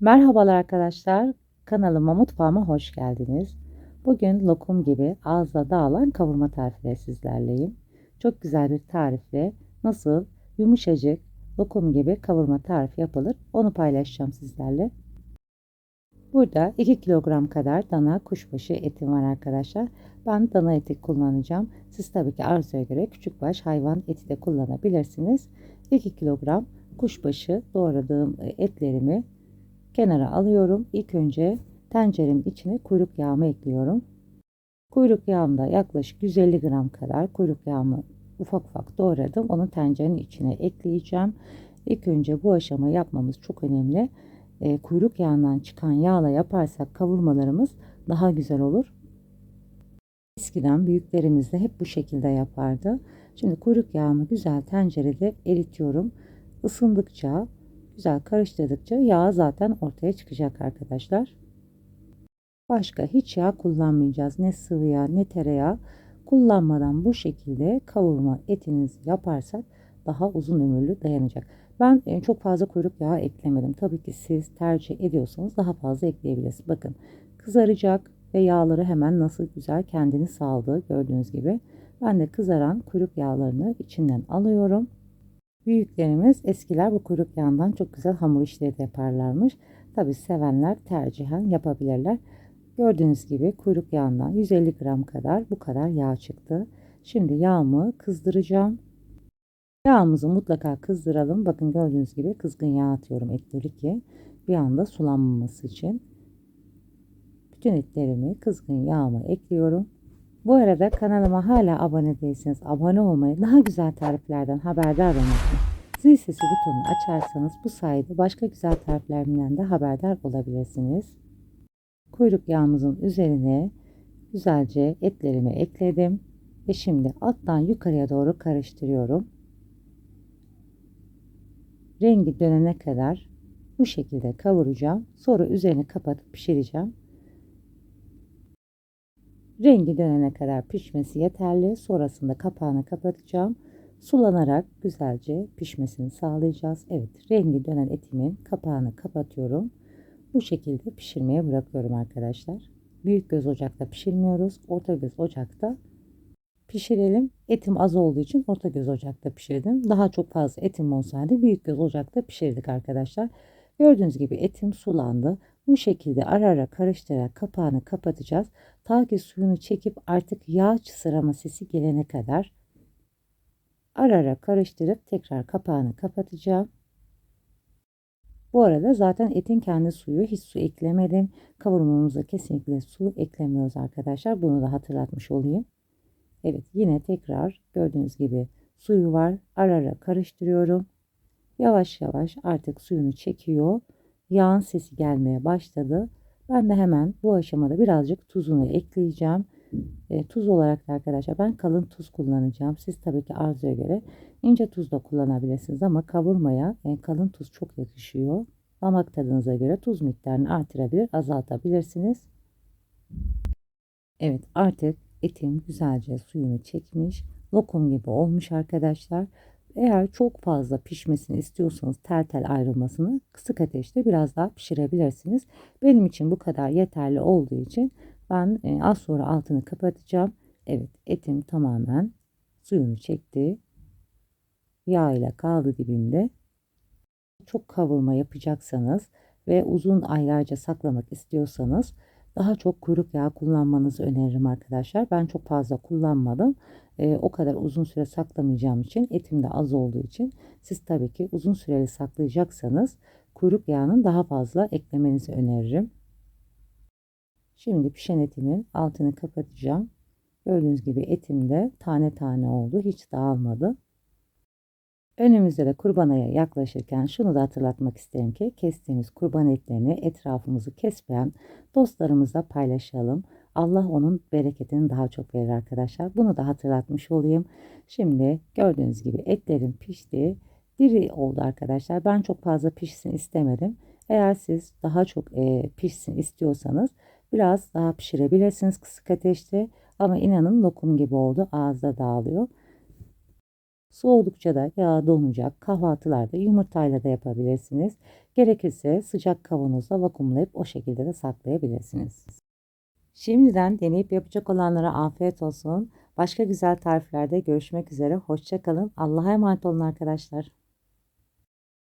Merhabalar arkadaşlar. Kanalıma mutfağıma hoş geldiniz. Bugün lokum gibi ağızda dağılan kavurma tarifiyle sizlerleyim. Çok güzel bir tarifle nasıl yumuşacık lokum gibi kavurma tarifi yapılır onu paylaşacağım sizlerle. Burada 2 kilogram kadar dana kuşbaşı etim var arkadaşlar. Ben dana eti kullanacağım. Siz tabii ki arzuya göre küçükbaş hayvan eti de kullanabilirsiniz. 2 kilogram kuşbaşı doğradığım etlerimi kenara alıyorum. İlk önce tenceremin içine kuyruk yağımı ekliyorum. Kuyruk yağımda yaklaşık 150 gram kadar kuyruk yağımı ufak ufak doğradım. Onu tencerenin içine ekleyeceğim. İlk önce bu aşama yapmamız çok önemli. E, kuyruk yağından çıkan yağla yaparsak kavurmalarımız daha güzel olur. Eskiden büyüklerimiz de hep bu şekilde yapardı. Şimdi kuyruk yağımı güzel tencerede eritiyorum. Isındıkça güzel karıştırdıkça yağ zaten ortaya çıkacak arkadaşlar. Başka hiç yağ kullanmayacağız. Ne sıvı yağ ne tereyağı kullanmadan bu şekilde kavurma etinizi yaparsak daha uzun ömürlü dayanacak. Ben e, çok fazla kuyruk yağı eklemedim. Tabii ki siz tercih ediyorsanız daha fazla ekleyebilirsiniz. Bakın kızaracak ve yağları hemen nasıl güzel kendini saldı gördüğünüz gibi. Ben de kızaran kuyruk yağlarını içinden alıyorum. Büyüklerimiz eskiler bu kuyruk yağından çok güzel hamur işleri de yaparlarmış. Tabi sevenler tercihen yapabilirler. Gördüğünüz gibi kuyruk yağından 150 gram kadar bu kadar yağ çıktı. Şimdi yağımı kızdıracağım. Yağımızı mutlaka kızdıralım. Bakın gördüğünüz gibi kızgın yağ atıyorum etleri ki bir anda sulanmaması için. Bütün etlerimi kızgın yağıma ekliyorum. Bu arada kanalıma hala abone değilseniz abone olmayı, daha güzel tariflerden haberdar için zil sesi butonunu açarsanız bu sayede başka güzel tariflerimden de haberdar olabilirsiniz. Kuyruk yağımızın üzerine güzelce etlerimi ekledim ve şimdi alttan yukarıya doğru karıştırıyorum. Rengi dönene kadar bu şekilde kavuracağım. Sonra üzerini kapatıp pişireceğim. Rengi dönene kadar pişmesi yeterli. Sonrasında kapağını kapatacağım. Sulanarak güzelce pişmesini sağlayacağız. Evet rengi dönen etimin kapağını kapatıyorum. Bu şekilde pişirmeye bırakıyorum arkadaşlar. Büyük göz ocakta pişirmiyoruz. Orta göz ocakta pişirelim. Etim az olduğu için orta göz ocakta pişirdim. Daha çok fazla etim olsaydı büyük göz ocakta pişirdik arkadaşlar. Gördüğünüz gibi etim sulandı. Bu şekilde ara ara karıştırarak kapağını kapatacağız. Ta ki suyunu çekip artık yağ sırama sesi gelene kadar ara ara karıştırıp tekrar kapağını kapatacağım. Bu arada zaten etin kendi suyu hiç su eklemedim. Kavurmamıza kesinlikle su eklemiyoruz arkadaşlar. Bunu da hatırlatmış olayım. Evet yine tekrar gördüğünüz gibi suyu var. Ara ara karıştırıyorum. Yavaş yavaş artık suyunu çekiyor. Yağın sesi gelmeye başladı. Ben de hemen bu aşamada birazcık tuzunu ekleyeceğim. E, tuz olarak da arkadaşlar ben kalın tuz kullanacağım. Siz tabii ki arzuya göre ince tuz da kullanabilirsiniz ama kavurmaya e, kalın tuz çok yakışıyor. Damak tadınıza göre tuz miktarını artırabilir, azaltabilirsiniz. Evet artık etim güzelce suyunu çekmiş. Lokum gibi olmuş arkadaşlar. Eğer çok fazla pişmesini istiyorsanız tel tel ayrılmasını kısık ateşte biraz daha pişirebilirsiniz. Benim için bu kadar yeterli olduğu için ben e, az sonra altını kapatacağım. Evet etim tamamen suyunu çekti. Yağ ile kaldı dibinde. Çok kavurma yapacaksanız ve uzun aylarca saklamak istiyorsanız daha çok kuyruk yağı kullanmanızı öneririm arkadaşlar. Ben çok fazla kullanmadım. E, o kadar uzun süre saklamayacağım için etim de az olduğu için siz tabii ki uzun süreli saklayacaksanız kuyruk yağının daha fazla eklemenizi öneririm. Şimdi pişen etimin altını kapatacağım. Gördüğünüz gibi etim de tane tane oldu. Hiç dağılmadı. Önümüzde de kurban ayı yaklaşırken şunu da hatırlatmak isterim ki kestiğimiz kurban etlerini etrafımızı kesmeyen dostlarımızla paylaşalım. Allah onun bereketini daha çok verir arkadaşlar. Bunu da hatırlatmış olayım. Şimdi gördüğünüz gibi etlerim pişti. Diri oldu arkadaşlar. Ben çok fazla pişsin istemedim. Eğer siz daha çok e, pişsin istiyorsanız biraz daha pişirebilirsiniz kısık ateşte. Ama inanın lokum gibi oldu. Ağızda dağılıyor. Soğudukça da yağ donacak. Kahvaltılarda yumurtayla da yapabilirsiniz. Gerekirse sıcak kavanozda vakumlayıp o şekilde de saklayabilirsiniz. Şimdiden deneyip yapacak olanlara afiyet olsun. Başka güzel tariflerde görüşmek üzere. Hoşçakalın. Allah'a emanet olun arkadaşlar.